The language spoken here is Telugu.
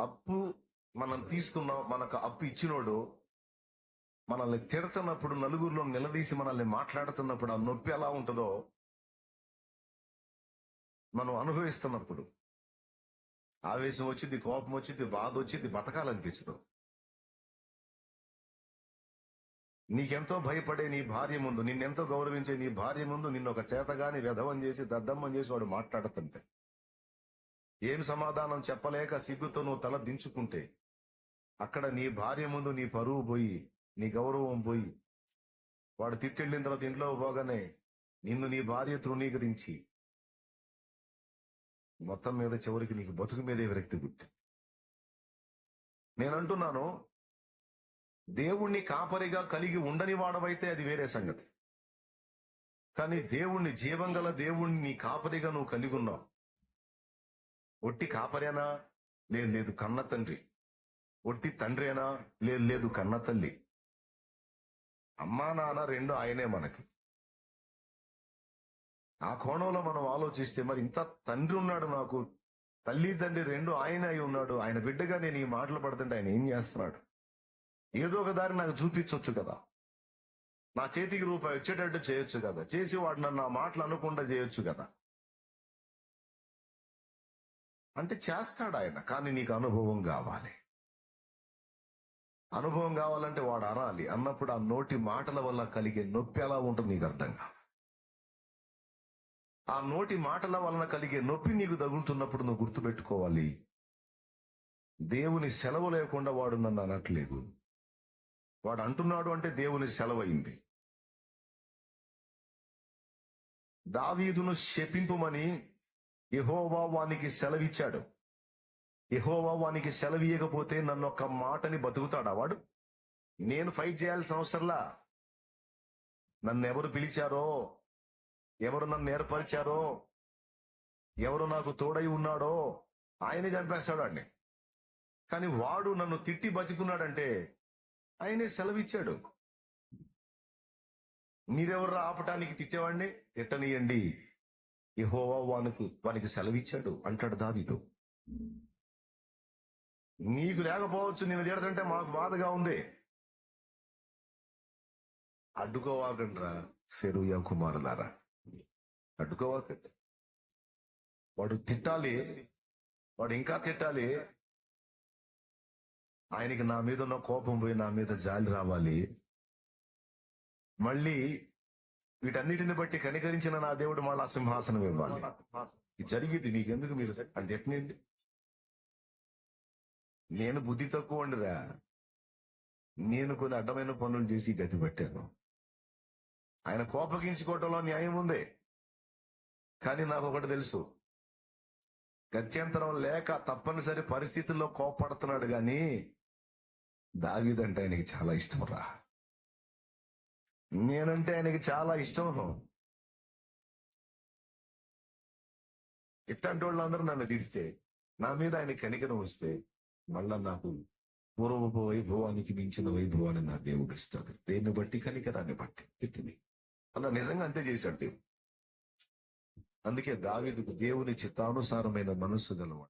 అప్పు మనం తీసుకున్నాం మనకు అప్పు ఇచ్చినోడు మనల్ని తిడుతున్నప్పుడు నలుగురిలో నిలదీసి మనల్ని మాట్లాడుతున్నప్పుడు ఆ నొప్పి ఎలా ఉంటుందో మనం అనుభవిస్తున్నప్పుడు. ఆవేశం వచ్చింది కోపం వచ్చింది బాధ వచ్చింది బతకాలనిపించదు. నీకెంతో భయపడే నీ భార్య ముందు నిన్నెంతో గౌరవించే నీ భార్య ముందు నిన్ను ఒక చేతగాని వ్యధవం చేసి దద్దమ్మం చేసి వాడు మాట్లాడుతుంటే. ఏం సమాధానం చెప్పలేక సిగ్గుతో నువ్వు తల దించుకుంటే? అక్కడ నీ భార్య ముందు నీ పరువు పోయి నీ గౌరవం పోయి. వాడు తిట్టెళ్ళిన తర్వాత ఇంట్లో పోగానే నిన్ను నీ భార్య తృణీకరించి మొత్తం మీద చివరికి నీకు బతుకు మీదే విరక్తి పుట్టి నేను అంటున్నాను దేవుణ్ణి కాపరిగా కలిగి ఉండని వాడవైతే అది వేరే సంగతి. కానీ దేవుణ్ణి జీవంగల దేవుణ్ణి నీ కాపరిగా నువ్వు కలిగి ఉన్నావు. ఒట్టి కాపరేనా? లేదు లేదు కన్న తండ్రి. ఒట్టి తండ్రేనా? లేదు లేదు కన్న తల్లి. అమ్మా నాన్న రెండు ఆయనే మనకి. ఆ కోణంలో మనం ఆలోచిస్తే మరి ఇంత తండ్రి ఉన్నాడు నాకు. తల్లి తండ్రి రెండు ఆయన అయి ఉన్నాడు. ఆయన బిడ్డగా నేను ఈ మాటలు పడుతుంటే ఆయన ఏం చేస్తున్నాడు? ఏదో ఒక దారి నాకు చూపించవచ్చు కదా. నా చేతికి రూపాయి వచ్చేటట్టు చేయొచ్చు కదా. చేసి వాడు నన్ను ఆ మాటలు అనకుండా చేయొచ్చు కదా. అంటే చేస్తాడు ఆయన కానీ నీకు అనుభవం కావాలి. అనుభవం కావాలంటే వాడు అనాలి. అన్నప్పుడు ఆ నోటి మాటల వల్ల కలిగే నొప్పి ఎలా ఉంటుంది నీకు అర్థం కావాలి. ఆ నోటి మాటల వలన కలిగే నొప్పి నీకు తగులుతున్నప్పుడు నువ్వు గుర్తుపెట్టుకోవాలి. దేవుని సెలవు లేకుండా వాడు నన్ను అనట్లేదు. వాడు అంటున్నాడు అంటే దేవుని సెలవైంది. దావీదును శపింపమని యహోవా వానికి సెలవిచ్చాడు. యహోవా వానికి సెలవీయకపోతే నన్ను ఒక్క మాటని బతుకుతాడా వాడు? నేను ఫైట్ చేయాల్సిన అవసరంలా? నన్ను ఎవరు పిలిచారో? ఎవరు నన్ను ఏర్పరిచారో? ఎవరు నాకు తోడై ఉన్నాడో? ఆయనే చంపేస్తాడు అండి కానీ వాడు నన్ను తిట్టి బతుకున్నాడంటే ఆయనే సెలవిచ్చాడు. మీరెవరు ఆపటానికి తిట్టేవాడిని? తిట్టనియండి. యహోవా వానికి వానికి సెలవిచ్చాడు. అంటాడు దావీదు. నీకు లేకపోవచ్చు నేను తిడతంటే మాకు బాధగా ఉంది. అడ్డుకోవాకండ్రా సెరుయా కుమారులారా. అడ్డుకోవాకండి. వాడు తిట్టాలి. వాడు ఇంకా తిట్టాలి. ఆయనకి నా మీద ఉన్న కోపం పోయి నా మీద జాలి రావాలి. మళ్ళీ వీటన్నిటిని బట్టి కనికరించిన నా దేవుడు మళ్ళా సింహాసనం ఇవ్వాలి. జరిగింది నీకెందుకు మీరు? అంటే ఎట్నండి నేను బుద్ధి తక్కువ అండిరా నేను కొన్ని అడ్డమైన పనులు చేసి గతి పెట్టాను. ఆయన కోపగించుకోవటంలో న్యాయం ఉంది. కానీ నాకు ఒకటి తెలుసు. గత్యంతరం లేక తప్పనిసరి పరిస్థితుల్లో కోపడుతున్నాడు గాని దావీదంటే ఆయనకి చాలా ఇష్టం రా. నేనంటే ఆయనకి చాలా ఇష్టం. ఇట్లాంటి వాళ్ళందరూ నన్ను తిడితే నా మీద ఆయన కనికరం వస్తే మళ్ళా నాకు పూర్వపు వైభవానికి మించిన వైభవాన్ని నా దేవుడు ఇస్తాడు. దేన్ని బట్టి? కనికరాన్ని బట్టి. తిట్టింది. అలా నిజంగా అంతే చేశాడు దేవుడు. అందుకే దావీదుకు దేవుని చిత్తానుసారమైన మనస్సు గలవాడు.